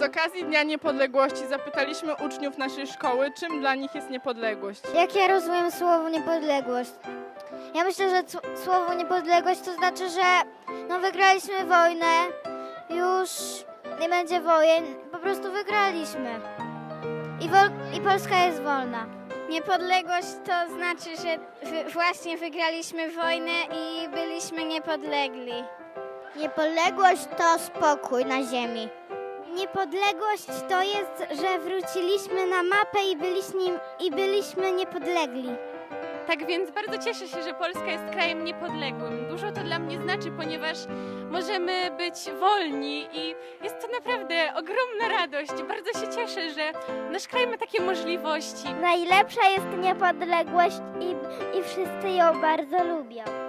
Z okazji Dnia Niepodległości zapytaliśmy uczniów naszej szkoły, czym dla nich jest niepodległość. Jak ja rozumiem słowo niepodległość? Ja myślę, że słowo niepodległość to znaczy, że no wygraliśmy wojnę, już nie będzie wojen, po prostu wygraliśmy. I, wol- i Polska jest wolna. Niepodległość to znaczy, że wy- właśnie wygraliśmy wojnę i byliśmy niepodlegli. Niepodległość to spokój na ziemi. Niepodległość to jest, że wróciliśmy na mapę i byliśmy, i byliśmy niepodlegli. Tak więc bardzo cieszę się, że Polska jest krajem niepodległym. Dużo to dla mnie znaczy, ponieważ możemy być wolni i jest to naprawdę ogromna radość. Bardzo się cieszę, że nasz kraj ma takie możliwości. Najlepsza jest niepodległość i, i wszyscy ją bardzo lubią.